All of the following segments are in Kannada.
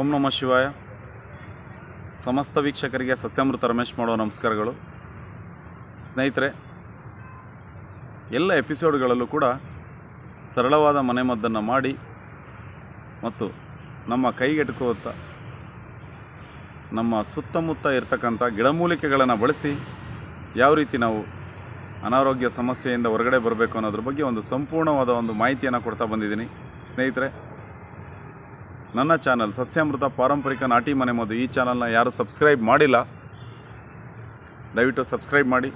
ಓಂ ನಮಃ ಶಿವಾಯ. ಸಮಸ್ತ ವೀಕ್ಷಕರಿಗೆ ಸಸ್ಯಾಮೃತ ರಮೇಶ್ ಮಾಡೋ ನಮಸ್ಕಾರಗಳು. ಸ್ನೇಹಿತರೆ, ಎಲ್ಲ ಎಪಿಸೋಡ್ಗಳಲ್ಲೂ ಕೂಡ ಸರಳವಾದ ಮನೆಮದ್ದನ್ನು ಮಾಡಿ ಮತ್ತು ನಮ್ಮ ಕೈಗೆಟುಕುವಂಥ, ನಮ್ಮ ಸುತ್ತಮುತ್ತ ಇರತಕ್ಕಂಥ ಗಿಡಮೂಲಿಕೆಗಳನ್ನು ಬಳಸಿ ಯಾವ ರೀತಿ ನಾವು ಅನಾರೋಗ್ಯ ಸಮಸ್ಯೆಯಿಂದ ಹೊರಗಡೆ ಬರಬೇಕು ಅನ್ನೋದ್ರ ಬಗ್ಗೆ ಒಂದು ಸಂಪೂರ್ಣವಾದ ಒಂದು ಮಾಹಿತಿಯನ್ನು ಕೊಡ್ತಾ ಬಂದಿದ್ದೀನಿ. ಸ್ನೇಹಿತರೆ ನನ್ನ ಚಾನಲ್ ಸಸ್ಯಾಮೃತ ಪಾರಂಪರಿಕ ನಾಟಿ ಮನೆ ಮದು ಈ ಚಾನಲ್ನ ಯಾರು ಸಬ್ಸ್ಕ್ರೈಬ್ ಮಾಡಿಲ್ಲ, ದಯವಿಟ್ಟು ಸಬ್ಸ್ಕ್ರೈಬ್ ಮಾಡಿ.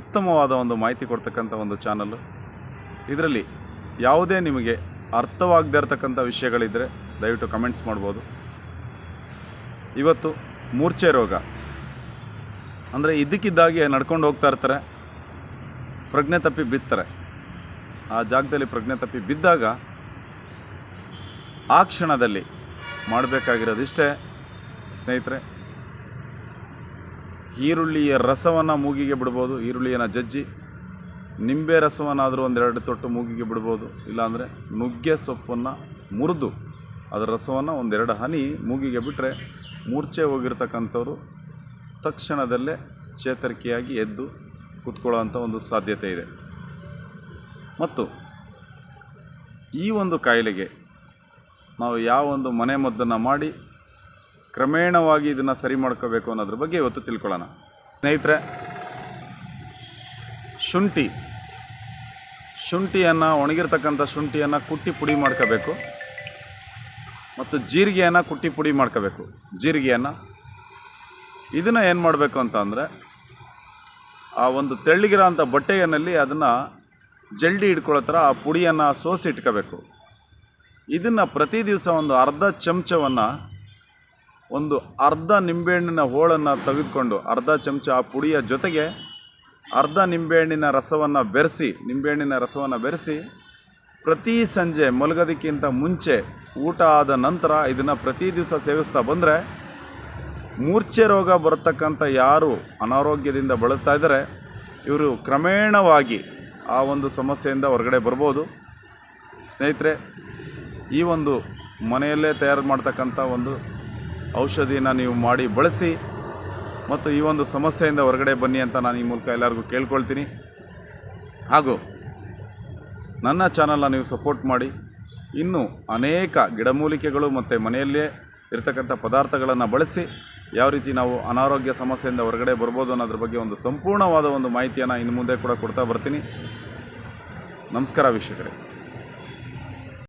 ಉತ್ತಮವಾದ ಒಂದು ಮಾಹಿತಿ ಕೊಡ್ತಕ್ಕಂಥ ಒಂದು ಚಾನಲ್ಲು ಇದರಲ್ಲಿ ಯಾವುದೇ ನಿಮಗೆ ಅರ್ಥವಾಗದೇ ಇರತಕ್ಕಂಥ ವಿಷಯಗಳಿದ್ದರೆ ದಯವಿಟ್ಟು ಕಮೆಂಟ್ಸ್ ಮಾಡ್ಬೋದು. ಇವತ್ತು ಮೂರ್ಛೆ ರೋಗ. ಅಂದರೆ ಇದ್ದಕ್ಕಿದ್ದಾಗೆ ನಡ್ಕೊಂಡು ಹೋಗ್ತಾ ಇರ್ತಾರೆ, ಪ್ರಜ್ಞೆ ತಪ್ಪಿ ಬಿತ್ತಾರೆ. ಆ ಜಾಗದಲ್ಲಿ ಪ್ರಜ್ಞೆ ತಪ್ಪಿ ಬಿದ್ದಾಗ ಆ ಕ್ಷಣದಲ್ಲಿ ಮಾಡಬೇಕಾಗಿರೋದಿಷ್ಟೇ ಸ್ನೇಹಿತರೆ, ಈರುಳ್ಳಿಯ ರಸವನ್ನು ಮೂಗಿಗೆ ಬಿಡ್ಬೋದು, ಈರುಳ್ಳಿಯನ್ನು ಜಜ್ಜಿ, ನಿಂಬೆ ರಸವನ್ನಾದರೂ ಒಂದೆರಡು ತೊಟ್ಟು ಮೂಗಿಗೆ ಬಿಡ್ಬೋದು, ಇಲ್ಲಾಂದರೆ ನುಗ್ಗೆ ಸೊಪ್ಪನ್ನು ಮುರಿದು ಅದರ ರಸವನ್ನು ಒಂದೆರಡು ಹನಿ ಮೂಗಿಗೆ ಬಿಟ್ಟರೆ ಮೂರ್ಛೆ ಹೋಗಿರ್ತಕ್ಕಂಥವ್ರು ತಕ್ಷಣದಲ್ಲೇ ಚೇತರಿಕೆಯಾಗಿ ಎದ್ದು ಕೂತ್ಕೊಳ್ಳೋವಂಥ ಒಂದು ಸಾಧ್ಯತೆ ಇದೆ. ಮತ್ತು ಈ ಒಂದು ಕಾಯಿಲೆಗೆ ನಾವು ಯಾವ ಒಂದು ಮನೆ ಮದ್ದನ್ನು ಮಾಡಿ ಕ್ರಮೇಣವಾಗಿ ಇದನ್ನು ಸರಿ ಮಾಡ್ಕೋಬೇಕು ಅನ್ನೋದ್ರ ಬಗ್ಗೆ ಇವತ್ತು ತಿಳ್ಕೊಳ್ಳೋಣ. ಸ್ನೇಹಿತರೆ, ಶುಂಠಿ. ಶುಂಠಿಯನ್ನು, ಒಣಗಿರ್ತಕ್ಕಂಥ ಶುಂಠಿಯನ್ನು ಕುಟ್ಟಿ ಪುಡಿ ಮಾಡ್ಕೋಬೇಕು. ಮತ್ತು ಜೀರಿಗೆಯನ್ನು ಕುಟ್ಟಿ ಪುಡಿ ಮಾಡ್ಕೋಬೇಕು. ಜೀರಿಗೆಯನ್ನು. ಇದನ್ನು ಏನು ಮಾಡಬೇಕು ಅಂತ ಅಂದರೆ, ಆ ಒಂದು ತೆಳ್ಳಗಿರೋ ಅಂಥ ಬಟ್ಟೆಯಲ್ಲಿ ಅದನ್ನು ಜಲ್ಡಿ ಹಿಡ್ಕೊಳ್ಳೋ ಥರ ಆ ಪುಡಿಯನ್ನು ಸೋಸಿ ಇಟ್ಕೋಬೇಕು. ಇದನ್ನು ಪ್ರತಿ ದಿವಸ ಒಂದು ಅರ್ಧ ಚಮಚವನ್ನು ಒಂದು ಅರ್ಧ ನಿಂಬೆಹಣ್ಣಿನ ಹೋಳನ್ನು ತೆಗೆದುಕೊಂಡು ಅರ್ಧ ಚಮಚ ಆ ಪುಡಿಯ ಜೊತೆಗೆ ಅರ್ಧ ನಿಂಬೆಹಣ್ಣಿನ ರಸವನ್ನು ಬೆರೆಸಿ, ನಿಂಬೆಹಣ್ಣಿನ ರಸವನ್ನು ಬೆರೆಸಿ ಪ್ರತಿ ಸಂಜೆ ಮಲಗೋದಕ್ಕಿಂತ ಮುಂಚೆ ಊಟ ಆದ ನಂತರ ಇದನ್ನು ಪ್ರತಿ ದಿವಸ ಸೇವಿಸ್ತಾ ಬಂದರೆ ಮೂರ್ಛೆ ರೋಗ ಬರತಕ್ಕಂಥ ಯಾರು ಅನಾರೋಗ್ಯದಿಂದ ಬಳಲ್ತಾ ಇದ್ದಾರೆ, ಇವರು ಕ್ರಮೇಣವಾಗಿ ಆ ಒಂದು ಸಮಸ್ಯೆಯಿಂದ ಹೊರಗಡೆ ಬರ್ಬೋದು. ಸ್ನೇಹಿತರೆ ಈ ಒಂದು ಮನೆಯಲ್ಲೇ ತಯಾರು ಮಾಡ್ತಕ್ಕಂಥ ಒಂದು ಔಷಧಿನ ನೀವು ಮಾಡಿ ಬಳಸಿ ಮತ್ತು ಈ ಒಂದು ಸಮಸ್ಯೆಯಿಂದ ಹೊರಗಡೆ ಬನ್ನಿ ಅಂತ ನಾನು ಈ ಮೂಲಕ ಎಲ್ಲರಿಗೂ ಕೇಳ್ಕೊಳ್ತೀನಿ. ಹಾಗೂ ನನ್ನ ಚಾನಲ್ನ ನೀವು ಸಪೋರ್ಟ್ ಮಾಡಿ. ಇನ್ನೂ ಅನೇಕ ಗಿಡಮೂಲಿಕೆಗಳು ಮತ್ತು ಮನೆಯಲ್ಲೇ ಇರತಕ್ಕಂಥ ಪದಾರ್ಥಗಳನ್ನು ಬಳಸಿ ಯಾವ ರೀತಿ ನಾವು ಅನಾರೋಗ್ಯ ಸಮಸ್ಯೆಯಿಂದ ಹೊರಗಡೆ ಬರ್ಬೋದು ಅನ್ನೋದ್ರ ಬಗ್ಗೆ ಒಂದು ಸಂಪೂರ್ಣವಾದ ಒಂದು ಮಾಹಿತಿಯನ್ನು ಇನ್ನು ಮುಂದೆ ಕೂಡ ಕೊಡ್ತಾ ಬರ್ತೀನಿ. ನಮಸ್ಕಾರ ವೀಕ್ಷಕರೇ.